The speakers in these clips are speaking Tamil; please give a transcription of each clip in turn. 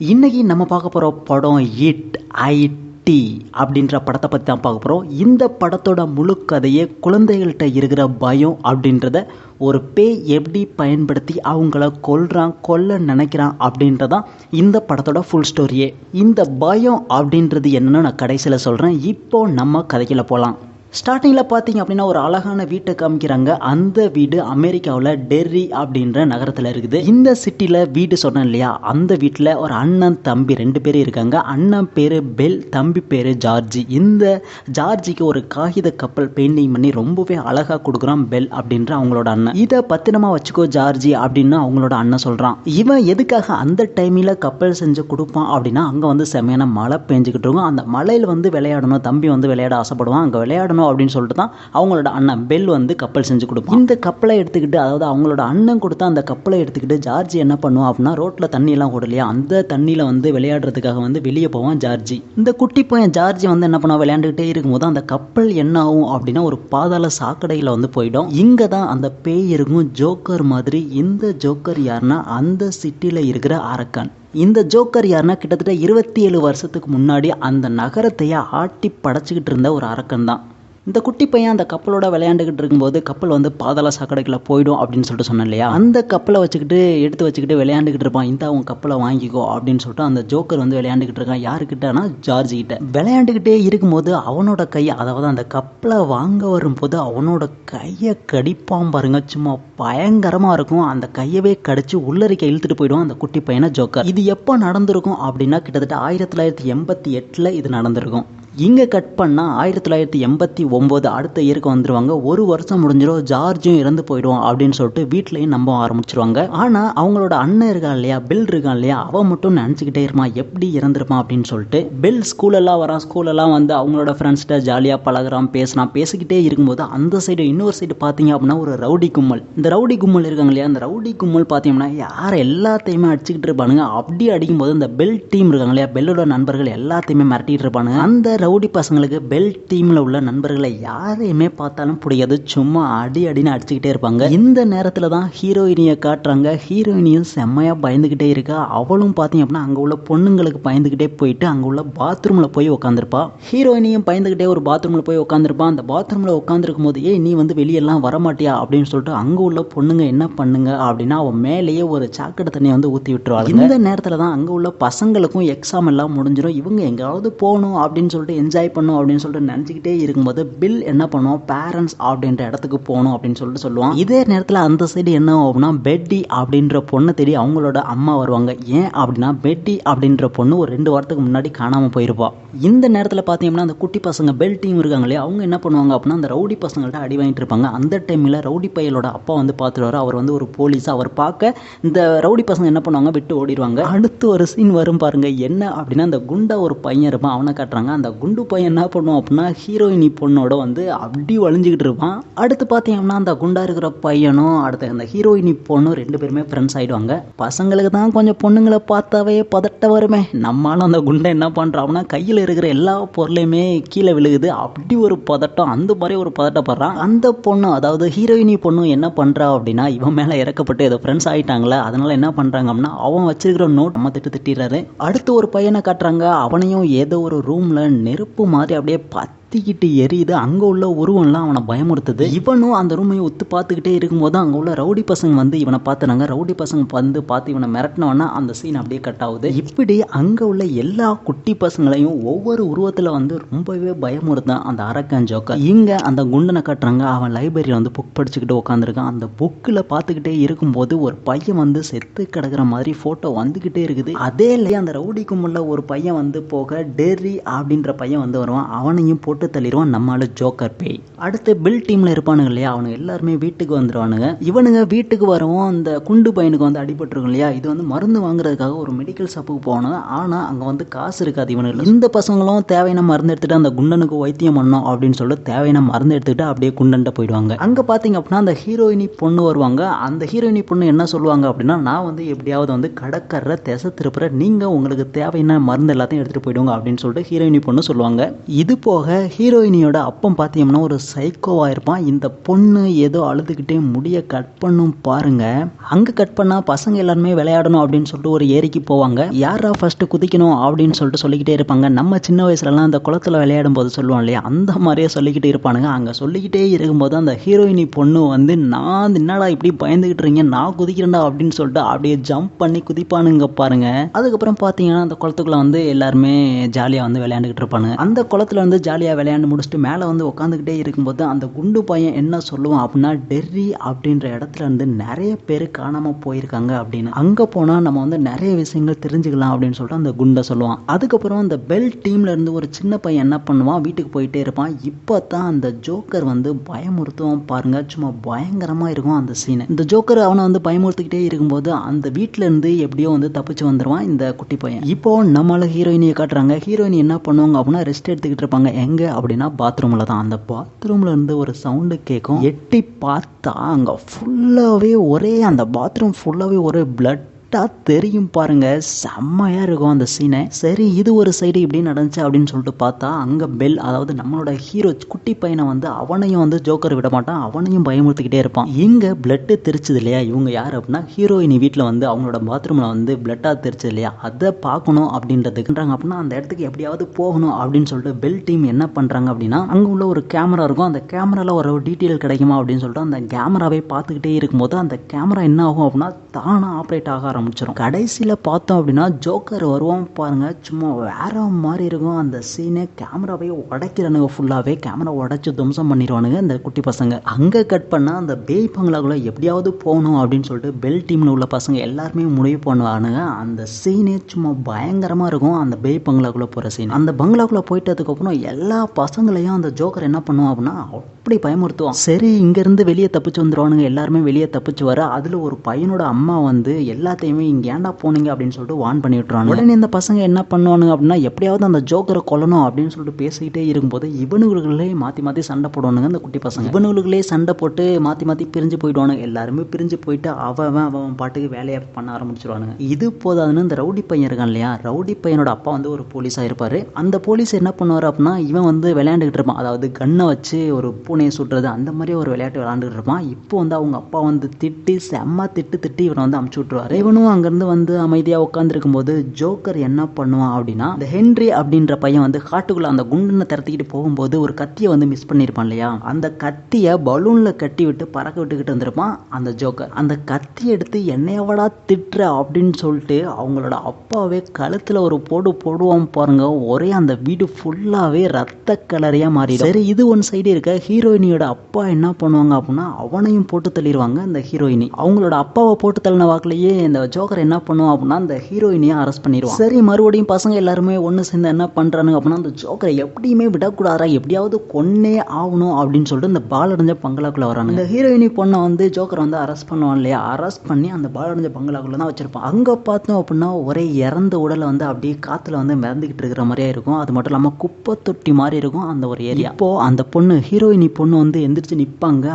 இன்னைக்கு நம்ம பார்க்க போகிற படம் இட் ஐடி அப்படின்ற படத்தை பற்றி தான் பார்க்க போகிறோம் இந்த படத்தோட முழு கதையே குழந்தைகள்கிட்ட இருக்கிற பயம் அப்படின்றத ஒரு பேய் எப்படி பயன்படுத்தி அவங்கள கொல்றான் கொல்ல நினைக்கிறான் அப்படின்றதான் இந்த படத்தோட ஃபுல் ஸ்டோரியே இந்த பயம் அப்படின்றது என்னன்னு நான் கடைசியில் சொல்கிறேன் இப்போ நம்ம கதைக்குள்ள போகலாம் ஸ்டார்டிங்கில் பார்த்தீங்க அப்படின்னா ஒரு அழகான வீட்டை காமிக்கிறாங்க. அந்த வீடு அமெரிக்காவில் டெர்ரி அப்படின்ற நகரத்தில் இருக்குது. இந்த சிட்டியில் வீடு சொன்னேன் இல்லையா? அந்த வீட்டில் ஒரு அண்ணன் தம்பி ரெண்டு பேரும் இருக்காங்க. அண்ணன் பேர் பெல் தம்பி பேர் ஜார்ஜி. இந்த ஜார்ஜிக்கு ஒரு காகித கப்பல் பெயிண்டிங் பண்ணி ரொம்பவே அழகாக கொடுக்குறான் பெல் அப்படின்ற அவங்களோட அண்ணன். இதை பத்திரமா வச்சுக்கோ ஜார்ஜி அப்படின்னு அவங்களோட அண்ணன் சொல்கிறான் இவன் எதுக்காக அந்த டைமில் கப்பல் செஞ்சு கொடுப்பான் அப்படின்னா அங்கே வந்து செமையான மழை பெஞ்சுக்கிட்டு இருக்கும். அந்த மழையில் வந்து விளையாடணும். தம்பி வந்து விளையாட ஆசைப்படுவான். அங்கே விளையாடணும் அப்படின்னு சொல்லிட்டு தான் அவங்களோட அண்ணன் பெல் வந்து கப்பல் செஞ்சு கொடுப்பான். இந்த கப்பலை எடுத்துக்கிட்டு அதாவது அவங்களோட அண்ணன் கொடுத்த அந்த கப்பலை எடுத்துக்கிட்டு ஜார்ஜி என்ன பண்ணுவான் அப்படின்னா ரோட்டில் தண்ணியெல்லாம் ஓடலையா அந்த தண்ணியில் வந்து விளையாடுறதுக்காக வந்து வெளியே போவான் ஜார்ஜி. இந்த குட்டி பையன் ஜார்ஜி வந்து என்ன பண்ணுவான்? விளையாண்டுக்கிட்டே இருக்கும்போது அந்த கப்பல் என்ன ஆகும் அப்படின்னா ஒரு பாதாள சாக்கடையில் வந்து போயிடும். இங்கே தான் அந்த பேய் இருக்கும் ஜோக்கர் மாதிரி இந்த ஜோக்கர் யாருன்னா அந்த சிட்டியில் இருக்கிற அரக்கன். இந்த ஜோக்கர் யாருன்னா கிட்டத்தட்ட இருபத்தி ஏழு வருஷத்துக்கு முன்னாடி அந்த நகரத்தையே ஆட்டி படைச்சிக்கிட்டு இருந்த ஒரு அரக்கன் தான். இந்த குட்டி பையன் அந்த கப்பலோட விளையாண்டுக்கிட்டு இருக்கும்போது கப்பல் வந்து பாதாள சாக்கடைக்குள்ள போயிடும் அப்படின்னு சொல்லிட்டு சொன்னேன் இல்லையா? அந்த கப்பலை வச்சுக்கிட்டு எடுத்து வச்சுக்கிட்டு விளையாண்டுக்கிட்டு இருப்பான். இந்த அவன் கப்பலை வாங்கிக்கோ அப்படின்னு சொல்லிட்டு அந்த ஜோக்கர் வந்து விளையாண்டுக்கிட்டு இருக்கான். யாருக்கிட்டனா ஜார்ஜ் கிட்ட. விளையாண்டுக்கிட்டே இருக்கும்போது அவனோட கை அதாவது அந்த கப்பலை வாங்க வரும்போது அவனோட கையை கடிப்பான் பாருங்க. சும்மா பயங்கரமா இருக்கும். அந்த கையவே கடிச்சு உள்ளரிக்க இழுத்துட்டு போயிடும் அந்த குட்டி பையனை ஜோக்கர். இது எப்போ நடந்திருக்கும் அப்படின்னா கிட்டத்தட்ட ஆயிரத்தி தொள்ளாயிரத்தி எண்பத்தி எட்டில் இது நடந்திருக்கும். இங்கே கட் பண்ணால் ஆயிரத்தி தொள்ளாயிரத்தி எண்பத்தி ஒம்பது அடுத்த இயருக்கு வந்துடுவாங்க ஒரு வருஷம் முடிஞ்சிடும் ஜார்ஜும் இறந்து போயிடுவான் அப்படின்னு சொல்லிட்டு வீட்லேயும் நம்ப ஆரம்பிச்சிருவாங்க. ஆனால் அவங்களோட அண்ணன் இருக்கான் இல்லையா பில் இருக்கான் இல்லையா அவன் மட்டும் நினச்சிக்கிட்டே இருப்பான் எப்படி இறந்துருப்பான் அப்படின்னு சொல்லிட்டு பில் ஸ்கூலெல்லாம் வரான் ஸ்கூலெல்லாம் வந்து அவங்களோட ஃப்ரெண்ட்ஸ்கிட்ட ஜாலியாக பழகுறான் பேசுகிறான் பேசிக்கிட்டே இருக்கும்போது அந்த சைடு இன்னொரு சைடு பார்த்தீங்க அப்படின்னா ஒரு ரவுடி கும்மல். இந்த ரவுடி கும்மல் இருக்காங்க இல்லையா அந்த ரவுடி கும்மல் பார்த்தீங்கன்னா யார் எல்லாத்தையுமே அடிச்சுக்கிட்டு இருப்பானுங்க. அப்படி அடிக்கும்போது இந்த பெல் டீம் இருக்காங்க இல்லையா பெல்லோட நண்பர்கள் எல்லாத்தையுமே மிரட்டிட்டு இருப்பானுங்க. அந்த ரவுடி பசங்களுக்கு பெல் டீமில் உள்ள நண்பர்களை யாரையுமே பார்த்தாலும் பிடிக்காது சும்மா அடி அடின்னு அடிச்சுக்கிட்டே இருப்பாங்க. இந்த நேரத்தில் தான் ஹீரோயினியை காட்டுறாங்க. ஹீரோயினியும் செம்மையாக பயந்துக்கிட்டே இருக்கா. அவளும் பார்த்தீங்க அப்படின்னா அங்கே உள்ள பொண்ணுங்களுக்கு பயந்துக்கிட்டே போயிட்டு அங்கே உள்ள பாத்ரூமில் போய் உட்காந்துருப்பா ஹீரோயினியும் பயந்துக்கிட்டே ஒரு பாத்ரூமில் போய் உட்காந்துருப்பா அந்த பாத்ரூமில் உட்காந்துருக்கும் போது ஏ நீ வந்து வெளியெல்லாம் வரமாட்டியா? அப்படின்னு சொல்லிட்டு அங்கே உள்ள பொண்ணுங்க என்ன பண்ணுங்க அப்படின்னா அவன் மேலேயே ஒரு சாக்கடை தண்ணியை வந்து ஊற்றி விட்டுருவாங்க இந்த நேரத்தில் தான் அங்கே உள்ள பசங்களுக்கும் எக்ஸாம் எல்லாம் முடிஞ்சிடும் இவங்க எங்கேயாவது போகணும் அப்படின்னு சொல்லிட்டு என்ஜாய் பண்ணும் அப்படின்னு சொல்லிட்டு நினச்சிக்கிட்டே இருக்கும்போது பில் என்ன பண்ணுவோம் பேரண்ட்ஸ் அப்படின்ற இடத்துக்கு போகணும் அப்படின்னு சொல்லிட்டு சொல்லுவான். இதே நேரத்தில் அந்த சைடு என்ன ஆகும் அப்படின்னா பெட்டி அப்படின்ற பொண்ணை தேடி அவங்களோட அம்மா வருவாங்க. ஏன் அப்படின்னா பெட்டி அப்படின்ற பொண்ணு ஒரு ரெண்டு வாரத்துக்கு முன்னாடி காணாமல் போயிருப்பா. இந்த நேரத்தில் பார்த்தீங்கன்னா அந்த குட்டி பசங்க பெல் டீம் இருக்காங்க இல்லையா? அவங்க என்ன பண்ணுவாங்க அப்படின்னா அந்த ரவுடி பசங்கள்ட்ட அடி வாங்கிட்டு இருப்பாங்க. அந்த டைமில் ரவுடி பையலோட அப்பா வந்து பார்த்துருவாரு அவர் வந்து ஒரு போலீஸ் அவர் பார்க்க இந்த ரவுடி பசங்க என்ன பண்ணுவாங்க? விட்டு ஓடிடுவாங்க அடுத்து ஒரு சீன் வரும் பாருங்க. என்ன அப்படின்னா அந்த குண்டா ஒரு பையன் இருப்பான். அவனை காட்டுறாங்க. அந்த குண்டு பையன் என்ன பண்ணுவான் அப்படின்னா ஹீரோயினி பொண்ணோட வந்து அப்படி வளைஞ்சிக்கிட்டு இருப்பான். அடுத்து பார்த்தீங்கன்னா அந்த குண்டா இருக்கிற பையனும் அடுத்து அந்த ஹீரோயினி பொண்ணும் ரெண்டு பேருமே ஃப்ரெண்ட்ஸ் ஆகிடுவாங்க பசங்களுக்கு தான் கொஞ்சம் பொண்ணுங்களை பார்த்தாவே பதட்ட வருமே. நம்மளும் அந்த குண்டை என்ன பண்ணுறான்னா கையில் இருக்கிற எல்லா பொருளையுமே கீழே விழுகுது. அப்படி ஒரு பதட்டம் அந்த மாதிரி ஒரு பதட்டப்படுறான். அந்த பொண்ணு அதாவது ஹீரோயினி பொண்ணு என்ன பண்ணுறா அப்படின்னா இவன் மேலே இறக்கப்பட்டு ஏதோ ஃப்ரெண்ட்ஸ் ஆகிட்டாங்களே அதனால என்ன பண்ணுறாங்க அப்படின்னா அவன் வச்சிருக்கிற நோட் நம்ம திட்டு திட்டிடுறாரு. அடுத்து ஒரு பையனை காட்டுறாங்க. அவனையும் ஏதோ ஒரு ரூமில் நெருப்பு மாதிரி அப்படியே கத்திக்கிட்டு எரியுது. அங்கே உள்ள உருவம்லாம் அவனை பயமுறுத்துது. இவனும் அந்த ரூமை ஒத்து பார்த்துக்கிட்டே இருக்கும்போது அங்கே உள்ள ரவுடி பசங்க வந்து இவனை பார்த்துனாங்க. ரவுடி பசங்க வந்து பார்த்து இவனை மிரட்டினவனா அந்த சீன் அப்படியே கட் ஆகுது. இப்படி அங்கே உள்ள எல்லா குட்டி பசங்களையும் ஒவ்வொரு உருவத்தில் வந்து ரொம்பவே பயமுறுத்தான் அந்த அரக்கன் ஜோக்கர். இங்கே அந்த குண்டனை கட்டுறாங்க. அவன் லைப்ரரியில் வந்து புக் படிச்சுக்கிட்டு உட்காந்துருக்கான் அந்த புக்கில் பார்த்துக்கிட்டே இருக்கும்போது ஒரு பையன் வந்து செத்து கிடக்குற மாதிரி ஃபோட்டோ வந்துக்கிட்டே இருக்குது. அதே இல்லையே அந்த ரவுடி கும்பலில் ஒரு பையன் வந்து போக டெர்ரி அப்படின்ற பையன் வந்து வருவான். அவனையும் போட்டு தள்ளிடுவான் நம்மளால ஜோக்கர் பேய் அடுத்து பில் டீமில் இருப்பானுங்க இல்லையா? அவனுங்க எல்லாருமே வீட்டுக்கு வந்துடுவானுங்க இவனுங்க வீட்டுக்கு வரவும் அந்த குண்டு பையனுக்கு வந்து அடிபட்டுருக்கும் இல்லையா? இது வந்து மருந்து வாங்குறதுக்காக ஒரு மெடிக்கல் ஷாப்புக்கு போகணும். ஆனால் அங்கே வந்து காசு இருக்காது இவனுக்கு இந்த பசங்களும் தேவையான மருந்து எடுத்துட்டு அந்த குண்டனுக்கு வைத்தியம் பண்ணோம் அப்படின்னு சொல்லிட்டு தேவையான மருந்து எடுத்துக்கிட்டு அப்படியே குண்டன்ட்ட போயிடுவாங்க. அங்கே பார்த்தீங்க அப்படின்னா அந்த ஹீரோயினி பொண்ணு வருவாங்க. அந்த ஹீரோயினி பொண்ணு என்ன சொல்லுவாங்க அப்படின்னா நான் வந்து எப்படியாவது வந்து கடற்கரை திசை திருப்புற நீங்கள் உங்களுக்கு தேவையான மருந்து எல்லாத்தையும் எடுத்துகிட்டு போயிடுவாங்க அப்படின்னு சொல்லிட்டு ஹீரோயினி பொண்ணு சொல்லுவாங்க. இது போக ஹீரோயினியோட அப்பம் பார்த்தீங்கன்னா ஒரு சைக்கோவாக இருப்பான். இந்த பொண்ணு ஏதோ அழுதுகிட்டே முடிய கட் பண்ணும் பாருங்க. அங்கே கட் பண்ணால் பசங்க எல்லாருமே விளையாடணும் அப்படின்னு சொல்லிட்டு ஒரு ஏரிக்கு போவாங்க. யாரா ஃபஸ்ட்டு குதிக்கணும் அப்படின்னு சொல்லிட்டு சொல்லிக்கிட்டே இருப்பாங்க. நம்ம சின்ன வயசுலலாம் அந்த குளத்துல விளையாடும் போது சொல்லுவோம் இல்லையா? அந்த மாதிரியே சொல்லிக்கிட்டு இருப்பானுங்க. அங்கே சொல்லிக்கிட்டே இருக்கும்போது அந்த ஹீரோயினி பொண்ணு வந்து நான் என்னடா இப்படி பயந்துகிட்டு இருக்கீங்க? நான் குதிக்கிறேன்டா அப்படின்னு சொல்லிட்டு அப்படியே ஜம்ப் பண்ணி குதிப்பானுங்க பாருங்க. அதுக்கப்புறம் பார்த்தீங்கன்னா அந்த குளத்துக்குள்ள வந்து எல்லாருமே ஜாலியாக வந்து விளையாண்டுக்கிட்டு இருப்பானுங்க. அந்த குளத்துல வந்து ஜாலியாக விளையாண்டு முடிச்சுட்டு மேலே வந்து உட்காந்துக்கிட்டே இருக்கும்போது அந்த குண்டு பையன் என்ன சொல்லுவான் அப்படின்னா டெர்ரி அப்படின்ற இடத்துல இருந்து நிறைய பேர் காணாமல் போயிருக்காங்க அப்படின்னு. அங்கே போனால் நம்ம வந்து நிறைய விஷயங்கள் தெரிஞ்சுக்கலாம் அப்படின்னு சொல்லிட்டு அந்த குண்டை சொல்லுவான். அதுக்கப்புறம் அந்த பெல் டீம்ல இருந்து ஒரு சின்ன பையன் என்ன பண்ணுவான்? வீட்டுக்கு போயிட்டே இருப்பான். இப்போ தான் அந்த ஜோக்கர் வந்து பயமுறுத்துவான் பாருங்க. சும்மா பயங்கரமாக இருக்கும் அந்த சீனை இந்த ஜோக்கர் அவனை வந்து பயமுறுத்திக்கிட்டே இருக்கும்போது அந்த வீட்ல இருந்து எப்படியோ வந்து தப்பிச்சு வந்துடுவான் இந்த குட்டி பையன். இப்போ நம்மள ஹீரோயினியை காட்டுறாங்க. ஹீரோயின் என்ன பண்ணுவாங்க அப்படின்னா ரெஸ்ட் எடுத்துக்கிட்டு இருப்பாங்க. எங்க அப்படின்னா பாத்ரூம்ல தான். அந்த பாத்ரூம்ல இருந்து ஒரு சவுண்டு கேட்கும் எட்டி பார்த்தா அங்க ஃபுல்லாவே ஒரே அந்த பாத்ரூம் ஃபுல்லாவே ஒரே பிளட் தெரியும் பாருங்க. செம்மையாக இருக்கும் அந்த சீனை சரி இது ஒரு சைடு இப்படி நடந்துச்சு அப்படின்னு சொல்லிட்டு பார்த்தா அங்கே பெல் அதாவது நம்மளோட ஹீரோ குட்டி பையனை வந்து அவனையும் வந்து ஜோக்கர் விட மாட்டான். அவனையும் பயமுறுத்திக்கிட்டே இருப்பான். இங்கே பிளட்டு தெரிச்சது இல்லையா? இவங்க யார் அப்படின்னா ஹீரோயினி வீட்டில் வந்து அவங்களோட பாத்ரூமில் வந்து பிளட்டாக தெரிச்சது இல்லையா? அதை பார்க்கணும் அப்படின்றதுக்குன்றாங்க. அப்படின்னா அந்த இடத்துக்கு எப்படியாவது போகணும் அப்படின்னு சொல்லிட்டு பெல் டீம் என்ன பண்ணுறாங்க அப்படின்னா அங்கே உள்ள ஒரு கேமரா இருக்கும். அந்த கேமராவில் ஒரு டீட்டெயில் கிடைக்குமா அப்படின்னு சொல்லிட்டு அந்த கேமராவை பார்த்துக்கிட்டே இருக்கும்போது அந்த கேமரா என்ன ஆகும் அப்படின்னா தானாக ஆப்ரேட் ஆக ஆரம்பிச்சிடும் கடைசியில் பார்த்தோம் அப்படின்னா ஜோக்கர் வருவோம் பாருங்கள் சும்மா வேற மாதிரி இருக்கும். அந்த சீனு கேமராவே உடைக்கிறானுங்க ஃபுல்லாகவே கேமரா உடைச்சி துவம்சம் பண்ணிடுவானுங்க இந்த குட்டி பசங்க. அங்கே கட் பண்ணால் அந்த பேய் பங்களாக்குள்ள எப்படியாவது போகணும் அப்படின்னு சொல்லிட்டு பெல் டீமில் உள்ள பசங்க எல்லாருமே முடிவு பண்ணுவானுங்க. அந்த சீனே சும்மா பயங்கரமாக இருக்கும் அந்த பேய் பங்களாக்குள்ளே போகிற சீன் அந்த பங்களாக்குள்ளே போயிட்டதுக்கப்புறம் எல்லா பசங்களையும் அந்த ஜோக்கர் என்ன பண்ணுவான் அப்படின்னா அப்படி பயமுறுத்துவான். சரி இங்கேருந்து வெளியே தப்பிச்சு வந்துடுவானுங்க எல்லாருமே வெளியே தப்பிச்சு வர அதில் ஒரு பையனோட அம்மா வந்து எல்லாத்தையுமே இங்கே ஏன்டா போனீங்க அப்படின்னு சொல்லிட்டு வான் பண்ணி விட்டுறாங்க உடனே இந்த பசங்க என்ன பண்ணுவானுங்க அப்படின்னா எப்படியாவது அந்த ஜோக்கரை கொல்லணும் அப்படின்னு சொல்லிட்டு பேசிக்கிட்டே இருக்கும்போது இவனுகளே மாற்றி மாற்றி சண்டை போடுவானுங்க அந்த குட்டி பசங்க. இவனுகளே சண்டை போட்டு மாற்றி மாற்றி பிரிஞ்சு போயிடுவானுங்க. எல்லாருமே பிரிஞ்சு போயிட்டு அவன் அவன் பாட்டுக்கு வேலையை பண்ண ஆரம்பிச்சிருவானுங்க. இது போதாதுன்னு இந்த ரவுடி பையன் இருக்கான் இல்லையா? ரவுடி பையனோட அப்பா வந்து ஒரு போலீஸாக இருப்பார். அந்த போலீஸ் என்ன பண்ணுவார் அப்படின்னா இவன் வந்து விளையாண்டுக்கிட்டு இருப்பான். அதாவது கண்ணை வச்சு ஒரு பூனையை சுட்டுறது அந்த மாதிரி ஒரு விளையாட்டு விளையாண்டுட்டு இருப்பான். இப்போ வந்து அவங்க அப்பா வந்து திட்டி செம்ம திட்டு திட்டி இவனை வந்து அமுச்சு விட்ருவாரு இவனும் அங்கேருந்து வந்து அமைதியாக உட்காந்துருக்கும் போது ஜோக்கர் என்ன பண்ணுவான் அப்படின்னா இந்த ஹென்ரி அப்படின்ற பையன் வந்து காட்டுக்குள்ள அந்த குண்டனை திறத்திக்கிட்டு போகும்போது ஒரு கத்தியை வந்து மிஸ் பண்ணியிருப்பான் இல்லையா? அந்த கத்தியை பலூனில் கட்டி விட்டு பறக்க விட்டுக்கிட்டு வந்திருப்பான் அந்த ஜோக்கர். அந்த கத்தி எடுத்து என்னையவடா திட்டுற அப்படின்னு சொல்லிட்டு அவங்களோட அப்பாவே கழுத்தில் ஒரு போடு போடுவான் பாருங்க ஒரே அந்த வீடு ஃபுல்லாகவே ரத்த கலரையாக மாறிடும். சரி இது ஒன் சைடு இருக்க ஹீரோ ஹீரோயினியோட அப்பா என்ன பண்ணுவாங்க அப்படின்னா அவனையும் போட்டு தள்ளிடுவாங்க அந்த ஹீரோயினி. அவங்களோட அப்பாவை போட்டு தள்ளின வாக்கிலேயே இந்த ஜோக்கர் என்ன பண்ணுவான் அப்படின்னா அந்த ஹீரோயினியை அரெஸ்ட் பண்ணிடுவான் சரி மறுபடியும் பசங்க எல்லாருமே ஒன்று சேர்ந்து என்ன பண்ணுறானுங்க அப்படின்னா அந்த ஜோக்கரை எப்படியுமே விடக்கூடாதா எப்படியாவது கொன்னே ஆகணும் அப்படின்னு சொல்லிட்டு இந்த பாலடைஞ்ச பங்களாக்குள்ள வராங்க இந்த ஹீரோயினி பொண்ணை வந்து ஜோக்கர் வந்து அரெஸ்ட் பண்ணுவான் இல்லையா? அரெஸ்ட் பண்ணி அந்த பாலடைஞ்ச பங்களாக்குள்ள தான் வச்சிருப்பான். அங்கே பார்த்தோம் அப்படின்னா ஒரே இறந்த உடலை வந்து அப்படியே காற்றுல வந்து மிதந்துக்கிட்டு இருக்கிற மாதிரியே இருக்கும். அது மட்டும் இல்லாமல் குப்பை தொட்டி மாதிரி இருக்கும் அந்த ஒரு ஏரியா இப்போ அந்த பொண்ணு ஹீரோயினி பொண்ணு வந்து எந்திரிச்சு நிற்பாங்க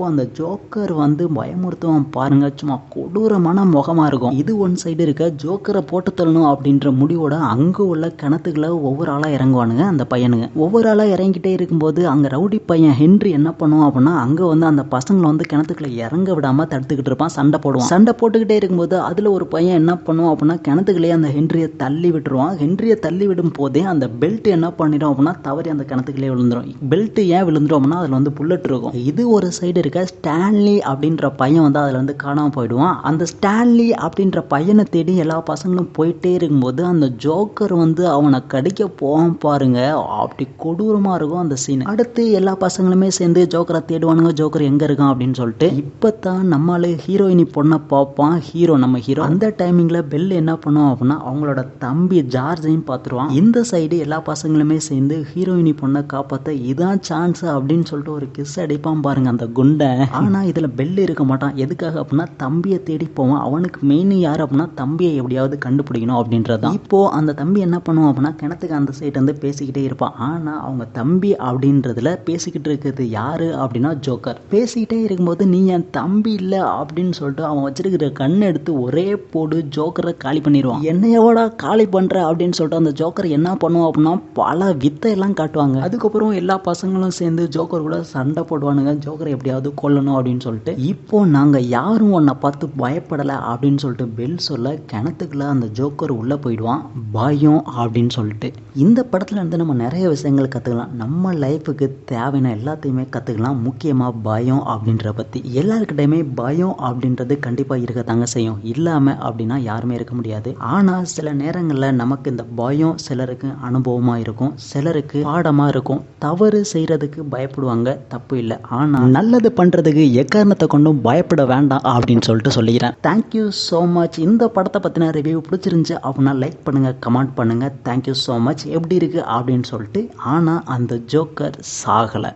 அப்போ அந்த ஜோக்கர் வந்து பயமுறுத்துவான் பாருங்க சும்மா கொடூரமான முகமா இருக்கும். இது ஒன் சைடு இருக்க ஜோக்கரை போட்டு தள்ளணும் அப்படின்ற முடிவோட அங்க உள்ள கிணத்துக்குள்ள ஒவ்வொரு ஆளா இறங்குவானுங்க அந்த பையனுங்க. ஒவ்வொரு ஆளா இறங்கிட்டே இருக்கும்போது அங்க ரவுடி பையன் ஹென்றி என்ன பண்ணுவான் அப்படின்னா அங்க வந்து அந்த பசங்களை வந்து கிணத்துக்குள்ள இறங்க விடாம தடுத்துக்கிட்டு இருப்பான் சண்டை போடுவான். சண்டை போட்டுக்கிட்டே இருக்கும்போது அதுல ஒரு பையன் என்ன பண்ணுவான் அப்படின்னா கிணத்துக்குள்ளே அந்த ஹென்ரியை தள்ளி விட்டுருவான். ஹென்ரியை தள்ளி விடும் போதே அந்த பெல்ட் என்ன பண்ணிடும் அப்படின்னா தவறி அந்த கிணத்துக்குள்ளே விழுந்துரும். பெல்ட் ஏன் விழுந்துரும் அப்படின்னா அதுல வந்து புல்லட் இருக்கும். இது ஒரு சைடு இருக்க ஸ்டான்லி அப்படின்ற பையன் வந்து அதில் வந்து காணாமல் போயிடுவான். அந்த ஸ்டான்லி அப்படின்ற பையனை தேடி எல்லா பசங்களும் போயிட்டே இருக்கும்போது அந்த ஜோக்கர் வந்து அவனை கடிக்க போவான் பாருங்க. அப்படி கொடூரமாக இருக்கும் அந்த சீன் அடுத்து எல்லா பசங்களுமே சேர்ந்து ஜோக்கரை தேடுவானுங்க. ஜோக்கர் எங்கே இருக்கான் அப்படின்னு சொல்லிட்டு இப்போ தான் நம்மளே ஹீரோயினி பொண்ணை பார்ப்பான். ஹீரோ நம்ம ஹீரோ. அந்த டைமிங்கில் பெல் என்ன பண்ணுவான் அப்படின்னா அவங்களோட தம்பி ஜார்ஜையும் பார்த்துருவான். இந்த சைடு எல்லா பசங்களுமே சேர்ந்து ஹீரோயினி பொண்ணை காப்பாற்ற இதான் சான்ஸ் அப்படின்னு சொல்லிட்டு ஒரு கிஸ் அடிப்பான் பாருங்க. அந்த குண்ட சண்டை ஆனால் இதில் பெல் இருக்க மாட்டான். எதுக்காக அப்படின்னா தம்பியை தேடி போவான். அவனுக்கு மெயின் யார் அப்படின்னா தம்பியை எப்படியாவது கண்டுபிடிக்கணும் அப்படின்றது தான் இப்போ அந்த தம்பி என்ன பண்ணுவான் அப்படின்னா கிணத்துக்கு அந்த சைட் வந்து பேசிக்கிட்டே இருப்பான். ஆனால் அவங்க தம்பி அப்படின்றதுல பேசிக்கிட்டு இருக்கிறது யாரு அப்படின்னா ஜோக்கர். பேசிக்கிட்டே இருக்கும்போது நீ என் தம்பி இல்லை அப்படின்னு சொல்லிட்டு அவன் வச்சிருக்கிற கண் எடுத்து ஒரே போடு ஜோக்கரை காலி பண்ணிடுவான். என்னையோட காலி பண்ற அப்படின்னு சொல்லிட்டு அந்த ஜோக்கர் என்ன பண்ணுவான் அப்படின்னா பல வித்தை எல்லாம் காட்டுவாங்க. அதுக்கப்புறம் எல்லா பசங்களும் சேர்ந்து ஜோக்கர் கூட சண்டை போடுவானுங்க. ஜோக்கரை எப்படியாவது கொல்லணும் அப்படின்னு சொல்லிட்டு இப்போ நாங்கள் யாரும் உன்னை பார்த்து பயப்படலை அப்படின்னு சொல்லிட்டு பெல் சொல்ல கிணத்துக்குள்ள அந்த ஜோக்கர் உள்ளே போயிடுவான். பயம் அப்படின்னு சொல்லிட்டு. இந்த படத்துலேருந்து நம்ம நிறைய விஷயங்கள் கற்றுக்கலாம் நம்ம லைஃபுக்கு தேவையான எல்லாத்தையுமே கற்றுக்கலாம் முக்கியமாக பயம் அப்படின்ற பற்றி எல்லாருக்கிட்டையுமே பயம் அப்படின்றது கண்டிப்பாக இருக்க தாங்க செய்யும். இல்லாமல் அப்படின்னா யாருமே இருக்க முடியாது. ஆனால் சில நேரங்களில் நமக்கு இந்த பயம் சிலருக்கு அனுபவமாக இருக்கும். சிலருக்கு பாடமாக இருக்கும். தவறு செய்கிறதுக்கு பயப்படுவாங்க. தப்பு இல்லை. ஆனால் நல்லது பண்ணுறதுக்கு எக்காரணத்தை கொண்டும் பயப்பட வேண்டாம் அப்படின்னு சொல்லிட்டு சொல்லிக்கிறேன். தேங்க்யூ ஸோ மச் இந்த படத்தை பற்றின ரிவ்யூ பிடிச்சிருந்துச்சு அப்படின்னா லைக் பண்ணுங்க கமெண்ட் பண்ணுங்கள் தேங்க்யூ ஸோ மச் எப்படி இருக்கு அப்படின்னு சொல்லிட்டு ஆனால் அந்த ஜோக்கர் சாகலை.